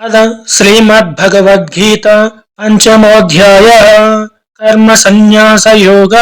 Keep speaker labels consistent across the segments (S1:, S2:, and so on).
S1: అద శ్రీమద్భగవద్గీత పంచమోధ్యాయ కర్మ సన్యాస యోగ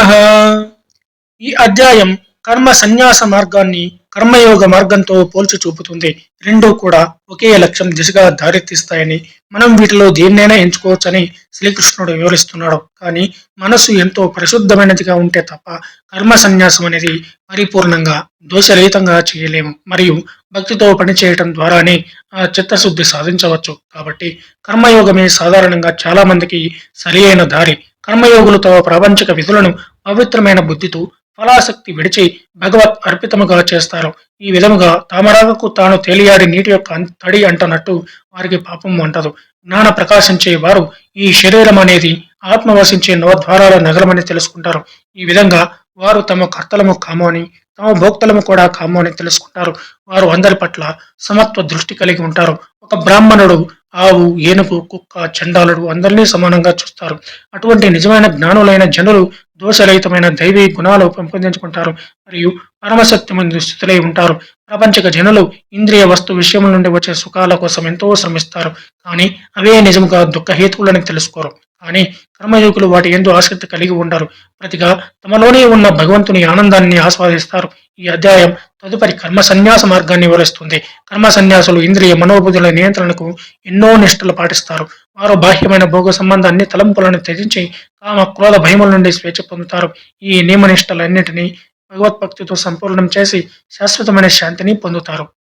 S1: ఈ అధ్యాయం కర్మ సన్యాస మార్గాన్ని కర్మయోగ మార్గంతో పోల్చి చూపుతుంది. రెండూ కూడా ఒకే లక్ష్యం దిశగా దారితీస్తాయని మనం వీటిలో దేన్నైనా ఎంచుకోవచ్చని శ్రీకృష్ణుడు వివరిస్తున్నాడు. కానీ మనసు ఎంతో పరిశుద్ధమైనదిగా ఉంటే తప్ప కర్మ సన్యాసం అనేది పరిపూర్ణంగా దోషరహితంగా చేయలేము. మరియు భక్తితో పనిచేయటం ద్వారానే ఆ చిత్తశుద్ధి సాధించవచ్చు. కాబట్టి కర్మయోగమే సాధారణంగా చాలా మందికి సరి అయిన దారి. కర్మయోగులు తమ ప్రాపంచిక విధులను పవిత్రమైన బుద్ధితో ఫలాశక్తి విడిచి భగవత్ అర్పితముగా చేస్తారు. ఈ విధముగా తామరాగకు తాను తేలియాడి నీటి యొక్క తడి అంటనట్టు వారికి పాపం అంటదు. జ్ఞాన ప్రకాశించే వారు ఈ శరీరం అనేది ఆత్మ వసించే నవద్వారాల నగరమని తెలుసుకుంటారు. ఈ విధంగా వారు తమ కర్తలము కాము అని తమ భోక్తలము కూడా కాము అని తెలుసుకుంటారు. వారు అందరి పట్ల సమత్వ దృష్టి కలిగి ఉంటారు. ఒక బ్రాహ్మణుడు ఆవు ఏనుగు కుక్క చండాలుడు అందరినీ సమానంగా చూస్తారు. అటువంటి నిజమైన జ్ఞానులైన జనులు దోషరహితమైన దైవీ గుణాలు పెంపొందించుకుంటారు మరియు పరమశక్తి మంది స్థితులై ఉంటారు. ప్రపంచక జనులు ఇంద్రియ వస్తు విషయముల నుండి వచ్చే సుఖాల కోసం ఎంతో శ్రమిస్తారు. కానీ అవే నిజముగా దుఃఖహేతువులని తెలుసుకోరు. కానీ కర్మయోగులు వాటి ఎందు ఆసక్తి కలిగి ఉండరు. ప్రతిగా తమలోనే ఉన్న భగవంతుని ఆనందాన్ని ఆస్వాదిస్తారు. ఈ అధ్యాయం తదుపరి కర్మ సన్యాస మార్గాన్ని వివరిస్తుంది. కర్మ సన్యాసులు ఇంద్రియ మనోబుద్ధుల నియంత్రణకు ఎన్నో నిష్ఠలు పాటిస్తారు. వారు బాహ్యమైన భోగ సంబంధాన్ని తలంపులను త్యజించి కామ క్రోధ భయముల నుండి స్వేచ్ఛ పొందుతారు. ఈ నియమనిష్టలన్నింటినీ భగవద్భక్తితో సంపూర్ణం చేసి శాశ్వతమైన శాంతిని పొందుతారు.